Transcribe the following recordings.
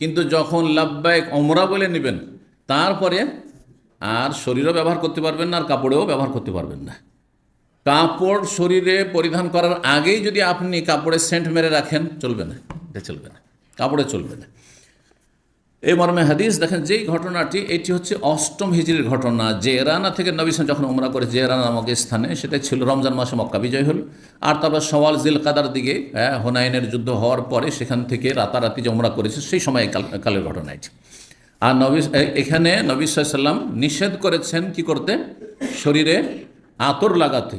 কিন্তু যখন লাভবায়ক অমরা বলে নেবেন, তারপরে আর শরীরও ব্যবহার করতে পারবেন না, আর কাপড়েও ব্যবহার করতে পারবেন না। কাপড় শরীরে পরিধান করার আগেই যদি আপনি কাপড়ে সেন্ট মেরে রাখেন, চলবে না, এটা চলবে না। কাপড়ে চলবে না। এই মর্মে হাদিস দেখেন যেই ঘটনাটি এটি হচ্ছে অষ্টম হিজরির ঘটনা। জেরানা থেকে নবী সালাম যখন উমরা করে জেরানা নামক স্থানে সেটা ছিল রমজান মাসে মক্কা বিজয় হল। আর তারপর সওয়াল জিল কাদার দিকে হ্যাঁ, হোনাইনের যুদ্ধ হওয়ার পরে সেখান থেকে রাতারাতি যে উমরা করেছে সেই সময় কাল- কালের ঘটনা এটি। আর নবী এখানে নবী সাল্লাম নিষেধ করেছেন কি করতে? শরীরে আতর লাগাতে।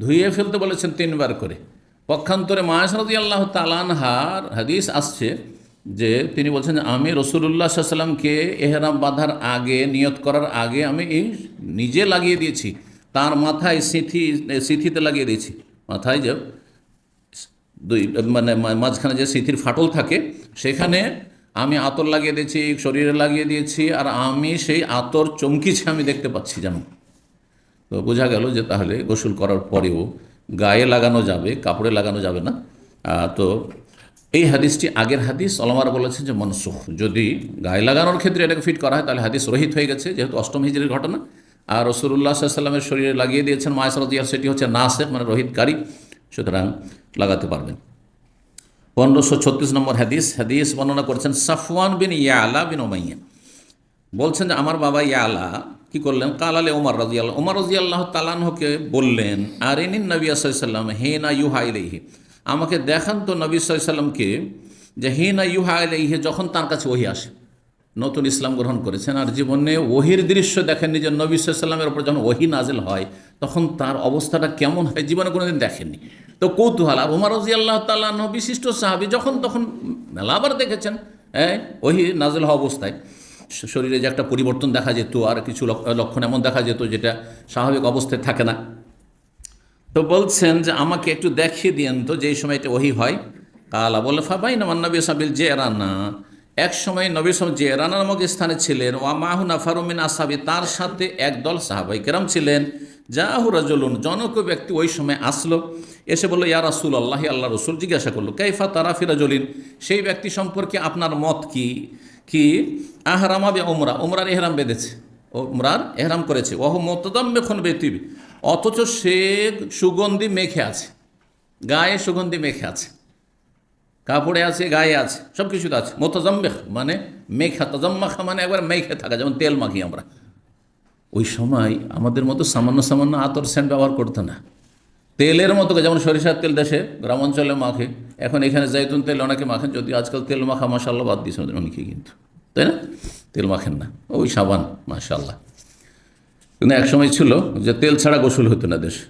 ধুইয়ে ফেলতে বলেছেন তিনবার করে। পক্ষান্তরে মায়াসরদি আল্লাহ তালানহার হাদিস আসছে যে তিনি বলছেন, আমি রসুল্লাহ সাল্লামকে এহরাম বাঁধার আগে, নিয়ত করার আগে আমি এই নিজে লাগিয়ে দিয়েছি। তার মাথায় সিথি, সিথিতে লাগিয়ে দিয়েছি। মাথায় যে দুই মানে মাঝখানে যে সিথির ফাটল থাকে, সেখানে আমি আতর লাগিয়ে দিয়েছি, শরীরে লাগিয়ে দিয়েছি, আর আমি সেই আতর চমকিছে আমি দেখতে পাচ্ছি যেন। তো বোঝা গেল যে তাহলে গোসল করার পরেও গায়ে লাগানো যাবে, কাপড়ে লাগানো যাবে না। তো এই হাদিসটি আগের হাদিস অলমার বলেছেন যে মনসুখ। যদি গায়ে লাগানোর ক্ষেত্রে এটাকে ফিট করা হয়, তাহলে হাদিস রহিত হয়ে গেছে, যেহেতু অষ্টম হিজরির ঘটনা। আর রসুল্লাহ সাল্লামের শরীরে লাগিয়ে দিয়েছেন মায়াসরদিয়ার সেটি হচ্ছে নাসেক মানে রহিতকারী। সুতরাং লাগাতে পারবেন। পনেরোশো ছত্রিশ নম্বর হাদিস হাদিস বর্ণনা করেছেন সাফওয়ান বিন ইয়ালা বিন ওমাইয়া বলছেন যে আমার বাবা ইয়ালা কি করলেন? কালালে ওমর রাজিয়াল ওমর রাজিয়াল্লাহ তালানহকে বললেন আর ইনিন নবী সাল্লাম হে না ইউহা ইলাইহি। আমাকে দেখান তো নবী সাল্লামকে যে হে না ইউহা ইলাইহি যখন তার কাছে ওহি আসে। নতুন ইসলাম গ্রহণ করেছেন আর জীবনে ওহির দৃশ্য দেখেন নিজের নবী সাল্লামের ওপর যখন ওহি নাজেল হয়, তখন তার অবস্থাটা কেমন হয় জীবনে কোনোদিন দেখেননি। তো কৌতূহল, আর ওমর রাজি আল্লাহ তাল্লাহ বিশিষ্ট সাহাবি যখন তখন মেলাবার দেখেছেন হ্যাঁ ওহি নাজেল হওয়া অবস্থায় শরীরে যে একটা পরিবর্তন দেখা যেত আর কিছু লক- লক্ষণ এমন দেখা যেত যেটা স্বাভাবিক অবস্থায় থাকে না। তো বলছেন যে আমাকে একটু দেখিয়ে দিয়েন তো, যেই সময় এটা ওহি হয়। কালা বলে ফাবাই না নবী সাবিল যে এরানা এক সময় নবী সাল যে এরানা নামক স্থানে ছিলেন। ওয়া মাহুনা ফারুমিন আসাবি, তার সাথে একদল সাহাবাই কেরাম ছিলেন। জাহু রাজলুন, জনক ব্যক্তি ওই সময় আসলো। এসে বলল, ইয়া রাসুল আল্লাহ আল্লাহ রসুল জিজ্ঞাসা করল, কাইফা তারা ফিরাজলিন সেই ব্যক্তি সম্পর্কে আপনার মত কি? কি? আহরামাবে ওমরা ওমরার এহরাম বেঁধেছে। ওমরার এহরাম করেছে। ওহ মতদম বেখন বেতিবি। অথচ সে সুগন্ধি মেখে আছে, গায়ে সুগন্ধি মেখে আছে, কাপড়ে আছে, গায়ে আছে, সব কিছুতে আছে। মোতজম্বেখ মানে মেখা, তজম্মাখা মানে একবার মেখে থাকা, যেমন তেল মাখি আমরা। ওই সময় আমাদের মতো সামান্য সামান্য আতর সেন্ট ব্যবহার করতো না। তেলের মতো যেমন সরিষার তেল দেশে, গ্রামাঞ্চলে মাখে, এখন এখানে জাইতুন তেল অনেকে মাখেন, যদি আজকাল তেল মাখা মাসাল্লাহ বাদ দিয়েছে অনেকে কিন্তু, তাই না? তেল মাখেন না, ওই সাবান মাসাল্লাহ কিন্তু এক সময় ছিল যে তেল ছাড়া গোসল হতো না দেশ।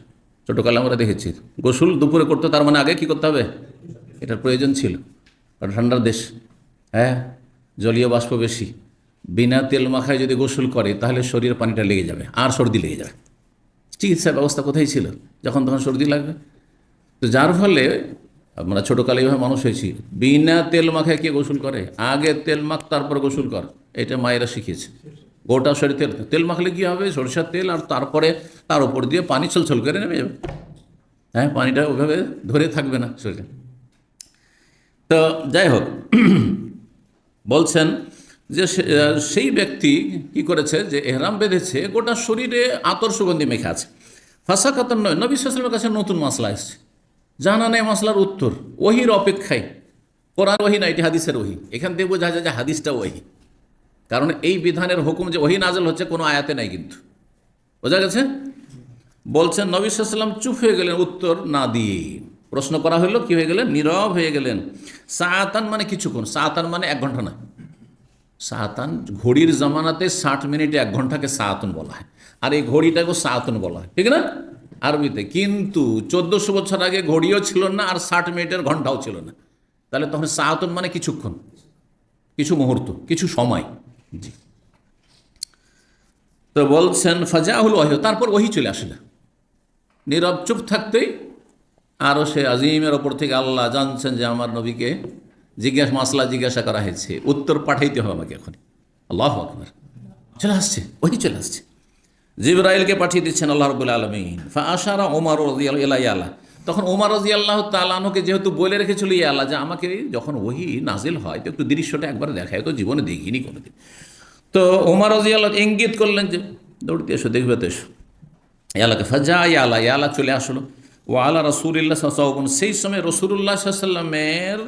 ছোটোকালে আমরা দেখেছি। গোসল দুপুরে করতে, তার মানে আগে কি করতে হবে? এটার প্রয়োজন ছিল। কারণ ঠান্ডার দেশ। হ্যাঁ জলীয় বাষ্প বেশি। বিনা তেল মাখায় যদি গোসল করে, তাহলে শরীরের পানিটা লেগে যাবে, আর সর্দি লেগে যাবে। চিকিৎসা ব্যবস্থা কোথায় ছিল? যখন তখন সর্দি লাগবে। তো যার ফলে আমরা ছোটোকালে এইভাবে মানুষ হয়েছি। বিনা তেল মাখায় কে গোসল করে? আগে তেল মাখ, তারপর গোসল কর। এটা মায়েরা শিখিয়েছে। গোটা শরীর তেল তেল মাখলে কী হবে? সরিষার তেল আর তারপরে তার উপর দিয়ে পানি ছলছল করে নেমে যাবে। হ্যাঁ পানিটা ওইভাবে ধরে থাকবে না শরীরে। তো যাই হোক, বলছেন যে সেই ব্যক্তি কি করেছে? যে এহরাম বেঁধেছে, গোটা শরীরে আতর সুগন্ধি মেখে আছে। ফাঁসা কাতর নয়, নবী কাছে নতুন মশলা এসছে। জানা নেই মশলার উত্তর, ওহির অপেক্ষায়। কোরআন ওহি না, এটি হাদিসের ওহি। এখান থেকে বোঝা যায় যে হাদিসটা ওহি। কারণ এই বিধানের হুকুম যে ওহি নাজল হচ্ছে কোনো আয়াতে নাই কিন্তু। বোঝা গেছে? বলছেন, নবী চুপ হয়ে গেলেন, উত্তর না দিয়ে। প্রশ্ন করা হলো, কি হয়ে গেলেন? নীরব হয়ে গেলেন। সাতান মানে কিছুক্ষণ সাতান মানে এক ঘণ্টা না। সাতান ঘড়ির জামানাতে ষাট মিনিটে এক ঘন্টাকে সাতন বলা হয়। আর এই ঘড়িটাকেও সাতন বলা হয়। ঠিক না? আরবিতে, কিন্তু চোদ্দোশো বছর আগে ঘড়িও ছিল না আর ষাট মিনিটের ঘন্টাও ছিল না। তাহলে তখন সাতন মানে কিছুক্ষণ, কিছু মুহূর্ত, কিছু সময়। জি। তো বলছেন, ফাজাহুল ওহি তারপর ওহি চলে আসলে নীরব চুপ থাকতেই আরও সে আজিমের ওপর থেকে আল্লাহ জানছেন যে আমার নবীকে জিজ্ঞাসা, মাসলা জিজ্ঞাসা করা হয়েছে। উত্তর পাঠাইতে হবে আমাকে এখন আল্লাহ আকবর। চলে আসছে ওহি চলে আসছে। জিব্রাইলকে পাঠিয়ে দিচ্ছেন আল্লাহ রবুল আলমিন। ফা আশারা ওমর এলাই আলা। তখন ওমর রাজি আল্লাহ তালানুকে যেহেতু বলে রেখেছিল ইয়ে আল্লাহ, যে আমাকে যখন ওহি নাজিল হয়, তো একটু দৃশ্যটা একবার দেখায়, তো জীবনে দেখিনি কোনোদিন। তো ওমর রাজি আল্লাহ ইঙ্গিত করলেন যে দৌড়তে এসো, দেখবে তো এসো। ইয়ালাকে ফাজা ইয়ালা ইয়ালা চলে আসলো। ও আলা রসুল্লাহ সাহবন সেই সময় রসুল্লাহ সাল্লামের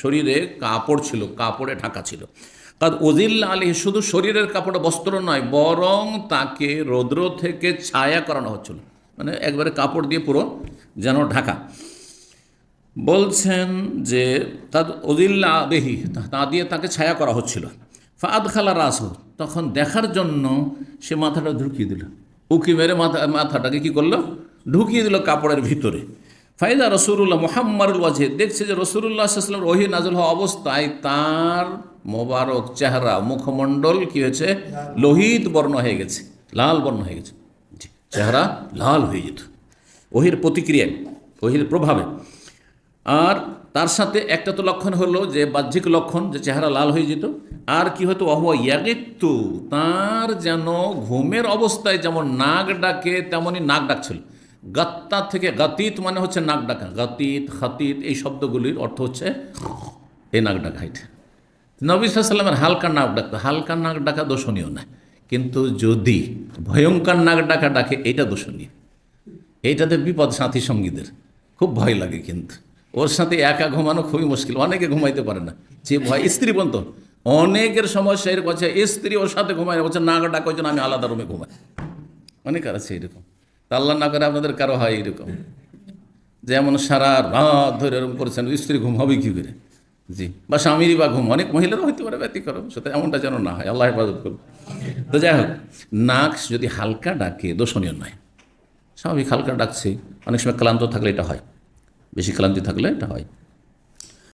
শরীরে কাপড় ছিল, কাপড়ে ঢাকা ছিল। কারণ ওজিল্লা আলী শুধু শরীরের কাপড়ে, বস্ত্র নয়, বরং তাকে রৌদ্র থেকে ছায়া করানো হচ্ছিল। মানে একবারে কাপড় দিয়ে পুরো যেন ঢাকা। বলছেন যে তার ওজিল্লা বেহি তা দিয়ে তাকে ছায়া করা হচ্ছিল। ফাদ খালা রাস তখন দেখার জন্য সে মাথাটা ঢুকিয়ে দিল। উকি মেরে মাথা, মাথাটাকে কি করল? ঢুকিয়ে দিল কাপড়ের ভিতরে। ফাইদা রসুরুল্লাহ মোহাম্মরুল ওয়াজে, দেখছে যে রসুরুল্লাহ সাল্লাম রহি নাজল হওয়া অবস্থায় তার মোবারক চেহারা, মুখমণ্ডল কি হয়েছে? লোহিত বর্ণ হয়ে গেছে, লাল বর্ণ হয়ে গেছে। চেহারা লাল হয়ে যেত। ওহির প্রতিক্রিয়ায়, ওহির প্রভাবে। আর তার সাথে একটা তো লক্ষণ হলো যে, বাহ্যিক লক্ষণ, যে চেহারা লাল হয়ে যেত। আর কি হতো, অহুয়া ইয়াগিত্তু, তার যেন ঘুমের অবস্থায় যেমন নাক ডাকে, তেমনই নাক ডাকছিল। গাত্তা থেকে গাতিত মানে হচ্ছে নাক ডাকা। গাতিত, খাতিত, এই শব্দগুলির অর্থ হচ্ছে এই নাক ডাকা এটা। নবী সাল্লামের হালকা নাক ডাকতো। হালকা নাক ডাকা দোষণীয় না। কিন্তু যদি ভয়ঙ্কর নাক ডাকা ডাকে, এটা দোষণীয়। এইটাতে বিপদ সাথী সঙ্গীদের। খুব ভয় লাগে কিন্তু। ওর সাথে একা ঘুমানো খুবই মুশকিল, অনেকে ঘুমাইতে পারে না। যে ভয়, স্ত্রী পর্যন্ত অনেকের সমস্যা এরকম আছে স্ত্রী ওর সাথে ঘুমায় বলছে, না ডাক ওই আমি আলাদা রুমে ঘুমাই। অনেক আর আছে এরকম। আল্লাহ না করে আপনাদের কারও হয় এরকম। যেমন সারা রাত ধরে এরকম করেছেন, স্ত্রী ঘুম হবে কী করে? জি। বা স্বামীরই বা ঘুম, অনেক মহিলারও হইতে পারে, ব্যতিক্রম। সেটা এমনটা যেন না হয়, আল্লাহ হেফাজত করুন তো যাই হোক, নাক যদি হালকা ডাকে, দোষণীয় নয়। স্বাভাবিক হালকা ডাকছি। অনেক সময় ক্লান্ত থাকলে এটা হয়। বেশি ক্লান্তি থাকলে এটা হয়।